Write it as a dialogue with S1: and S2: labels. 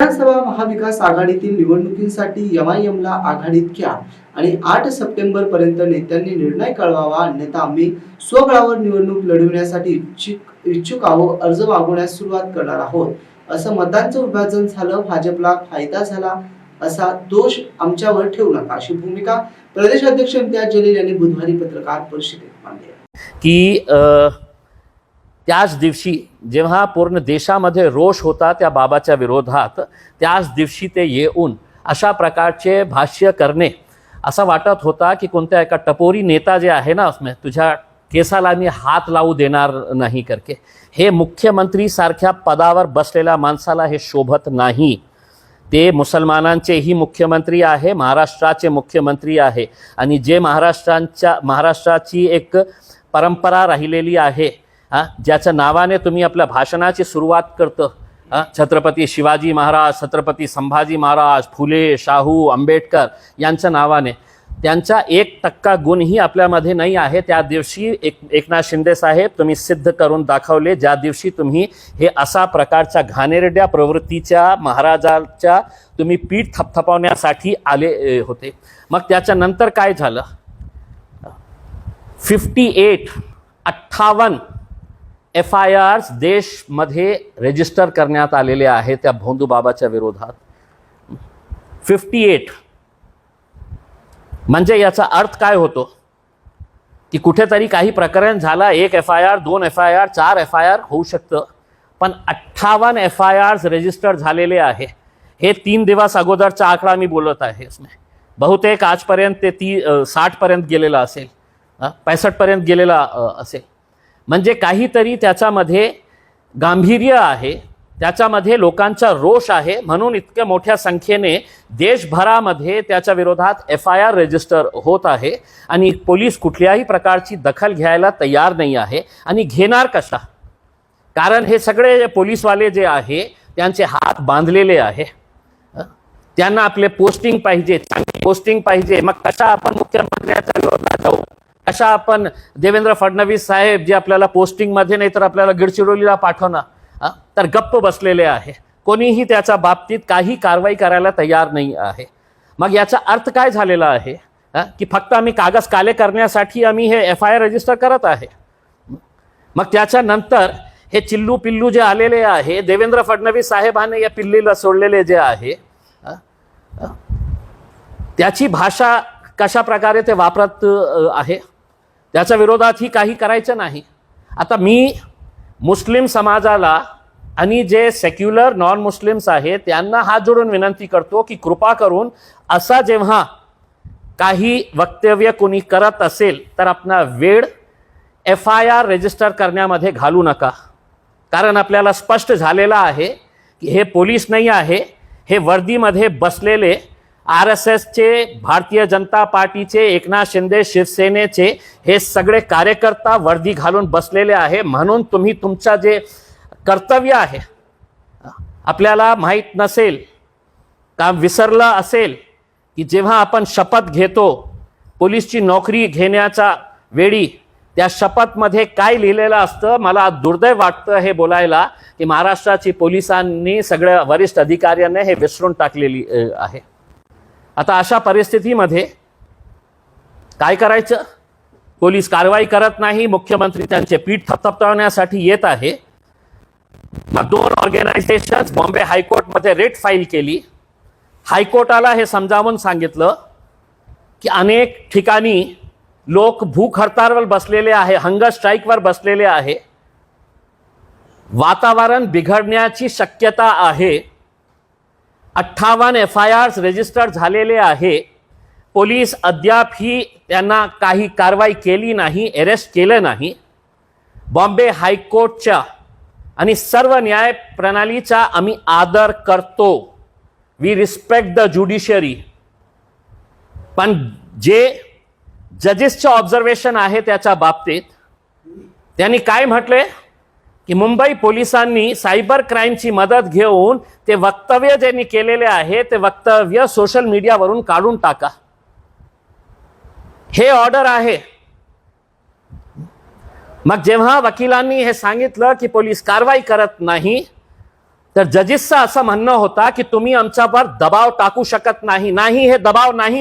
S1: विधानसभा महाविकास आघाडीतील निवडणुकीसाठी एमआयएमला आघाडीत घ्या आणि आठ सप्टेंबर पर्यंत नेत्यांनी निर्णय कळवावा अन्यथा आम्ही स्वबळावर निवडणूक लढविण्यासाठी इच्छुक इच्छुक आहोत अर्ज मागवण्यास सुरुवात करणार आहोत. असं मतांचं विभाजन झालं भाजपला फायदा झाला असा दोष आमच्यावर ठेवू नका. अशी भूमिका प्रदेशाध्यक्ष इम्तियाज जलील यांनी बुधवारी पत्रकार परिषदेत मांडली
S2: की अ, त्याच दिवशी जेव्हा पूर्ण देशामध्ये रोष होता त्या बाबाच्या विरोधात त्याच दिवशी ते येऊन अशा प्रकारचे भाष्य करणे. असं वाटत होता की कोणत्या एका टपोरी नेता जे आहे ना उसमें तुझ्या केसाला मी हात लावू देणार नाही करके. हे मुख्यमंत्री सारख्या पदावर बसलेल्या माणसाला हे शोभत नाही. ते मुसलमानांचेही मुख्यमंत्री आहे महाराष्ट्राचे मुख्यमंत्री आहे. आणि जे महाराष्ट्रांच्या महाराष्ट्राची एक परंपरा राहिलेली आहे हां? ज्याच्या नावाने तुम्ही आपल्या भाषणाची सुरुवात करतं. हां? छत्रपती शिवाजी महाराज छत्रपती संभाजी महाराज फुले शाहू आंबेडकर यांच्या नावाने. त्यांचा एक टक्का गुणही आपल्यामध्ये नाही आहे. त्या दिवशी एक एकनाथ शिंदे साहेब तुम्ही सिद्ध करून दाखवले. ज्या दिवशी तुम्ही हे असा प्रकारच्या घाणेरड्या प्रवृत्तीच्या महाराजांच्या तुम्ही पीठ थपथपवण्यासाठी आले होते. मग त्याच्यानंतर काय झालं? फिफ्टी एट अठ्ठावन्न एफ आय आर्स देशमध्ये रजिस्टर करण्यात आलेले आहे त्या भोंदूबाबाच्या विरोधात. फिफ्टी एट म्हणजे याचा अर्थ काय होतो? की कुठेतरी काही प्रकरण झाला एक एफ आय आर दोन एफ आय आर चार एफ आय आर होऊ शकतं. पण अठ्ठावन्न एफ आय आर्स रजिस्टर झालेले आहे. हे तीन दिवस अगोदरचा आकडा मी बोलत आहे. बहुतेक आजपर्यंत ते ती साठपर्यंत गेलेला असेल. पैसठपर्यंत गेलेला असेल. म्हणजे काहीतरी त्याच्यामध्ये गांभीर्य आहे त्याच्यामध्ये लोकांचा रोष आहे म्हणून इतक्या मोठ्या संख्येने देशभरामध्ये त्याच्या विरोधात एफ आय आर रजिस्टर होत आहे. आणि पोलीस कुठल्याही प्रकारची दखल घ्यायला तयार नाही आहे. आणि घेणार कशा? कारण हे सगळे पोलीसवाले जे आहे त्यांचे हात बांधलेले आहे. त्यांना आपले पोस्टिंग पाहिजे चांगली पोस्टिंग पाहिजे. मग कशा आपण मुख्यमंत्र्याच्या विरोधात जाऊ? अशा आपण देवेंद्र फडणवीस साहेब जे आपल्याला पोस्टिंगमध्ये नाही तर आपल्याला गडचिरोलीला पाठवणार तर गप्प बसलेले आहे. कोणीही त्याच्या बाबतीत काही कारवाई करायला तयार नाही आहे. मग याचा अर्थ काय झालेला आहे की फक्त आम्ही कागद काले करण्यासाठी आम्ही हे एफ आय आर रजिस्टर करत आहे. मग त्याच्यानंतर हे चिल्लू पिल्लू जे आलेले आहे देवेंद्र फडणवीस साहेबांनी या पिल्लीला सोडलेले जे आहे त्याची भाषा कशा प्रकारे ते वापरत आहे? त्याच्या विरोधातही काही करायचं नाही. आता मी मुस्लिम समाजाला आणि जे सेक्युलर नॉन मुस्लिम्स आहेत त्यांना हात जोडून विनंती करतो की कृपा करून असा जेव्हा काही वक्तव्य कोणी करत असेल तर आपला वेळ एफ आय आर रजिस्टर करण्यामध्ये घालू नका. कारण आपल्याला स्पष्ट झालेलं आहे की हे पोलीस नाही आहे हे वर्दीमध्ये बसलेले आर एस एसचे भारतीय जनता पार्टीचे एकनाथ शिंदे शिवसेनेचे हे सगळे कार्यकर्ता वर्दी घालून बसलेले आहे. म्हणून तुम्ही तुमचं जे कर्तव्य आहे आपल्याला माहीत नसेल का विसरलं असेल की जेव्हा आपण शपथ घेतो पोलीसची नोकरी घेण्याच्या वेळी त्या शपथमध्ये काय लिहिलेलं असतं मला दुर्दैव वाटतं हे बोलायला की महाराष्ट्राची पोलिसांनी सगळ्या वरिष्ठ अधिकाऱ्यांनी हे विसरून टाकलेली आहे. आता अशा परिस्थितीमध्ये काय करायचं? पोलीस कारवाई करत नाही मुख्यमंत्री त्यांचे पीठ थपथपण्यासाठी येत आहे. मग दोन ऑर्गनायझेशन बॉम्बे हायकोर्टमध्ये रेट फाईल केली. हायकोर्टाला हे समजावून सांगितलं की अनेक ठिकाणी लोक भूक हडताळवर बसलेले आहे हंगर स्ट्राईकवर बसलेले आहे. वातावरण बिघडण्याची शक्यता आहे. अठ्ठावन्न एफ आय आर्स रजिस्टर झालेले आहे. पोलीस अद्यापही त्यांना काही कारवाई केली नाही अरेस्ट केलं नाही. बॉम्बे हायकोर्टच्या आणि सर्व न्याय प्रणालीचा आम्ही आदर करतो. वी रिस्पेक्ट द ज्युडिशरी पण जे जजेसचं ऑब्झर्वेशन आहे त्याच्या बाबतीत त्यांनी काय म्हटले? की मुंबई पोलिसांनी सायबर क्राईमची मदत घेऊन ते वक्तव्य ज्यांनी केलेले आहे ते वक्तव्य सोशल मीडियावरून काढून टाका. हे ऑर्डर आहे. मग जेव्हा वकिलांनी हे सांगितलं की पोलीस कारवाई करत नाही तर जजेसचं असं म्हणणं होता की तुम्ही आमच्यावर दबाव टाकू शकत नाही. नाही हे दबाव नाही.